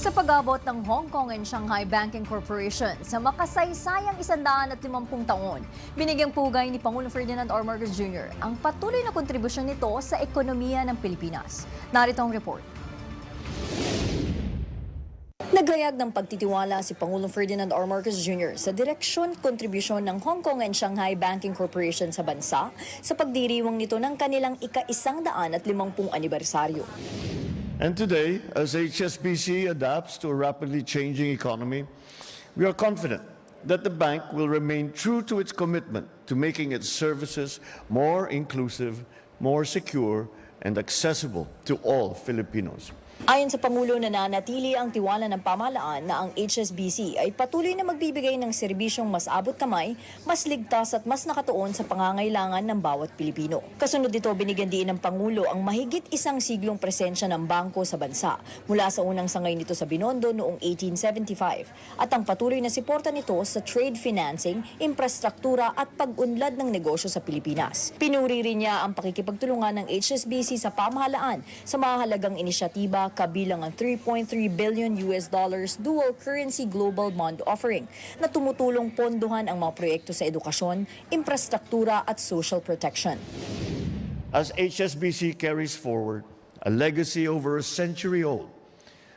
Sa pag-abot ng Hong Kong and Shanghai Banking Corporation sa makasaysayang 150 taon, binigyang pugay ni Pangulong Ferdinand R. Marcos Jr. ang patuloy na kontribusyon nito sa ekonomiya ng Pilipinas. Narito ang report. Naghayag ng pagtitiwala si Pangulong Ferdinand R. Marcos Jr. sa direksyon kontribusyon ng Hong Kong and Shanghai Banking Corporation sa bansa sa pagdiriwang nito ng kanilang ika-isang daan at limampung anibersaryo. And today, as HSBC adapts to a rapidly changing economy, we are confident that the bank will remain true to its commitment to making its services more inclusive, more secure, and accessible to all Filipinos. Ayon sa Pangulo, nananatili ang tiwala ng pamahalaan na ang HSBC ay patuloy na magbibigay ng serbisyong mas abot kamay, mas ligtas at mas nakatuon sa pangangailangan ng bawat Pilipino. Kasunod dito, binigyan din ng Pangulo ang mahigit isang siglong presensya ng bangko sa bansa mula sa unang sangay nito sa Binondo noong 1875 at ang patuloy na siporta nito sa trade financing, infrastruktura at pag-unlad ng negosyo sa Pilipinas. Pinuri rin niya ang pakikipagtulungan ng HSBC sa pamahalaan sa mahalagang inisyatiba kabilang ang 3.3 billion US dollars dual currency global bond offering na tumutulong pondohan ang mga proyekto sa edukasyon, infrastruktura at social protection. As HSBC carries forward a legacy over a century old,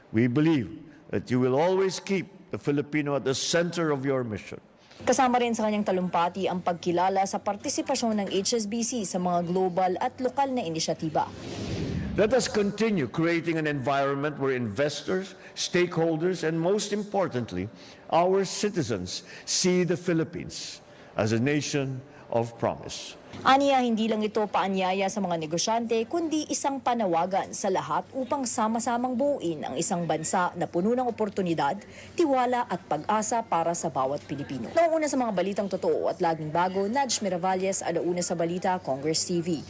we believe that you will always keep the Filipino at the center of your mission. Kasama rin sa kanyang talumpati ang pagkilala sa partisipasyon ng HSBC sa mga global at lokal na inisyatiba. Let us continue creating an environment where investors, stakeholders, and most importantly, our citizens see the Philippines as a nation of promise. Aniya, hindi lang ito paanyaya sa mga negosyante, kundi isang panawagan sa lahat upang sama-samang buuin ang isang bansa na puno ng oportunidad, tiwala at pag-asa para sa bawat Pilipino. Noong una sa mga balitang totoo at laging bago, Nudge Miravalles, Alauna sa Balita, Congress TV.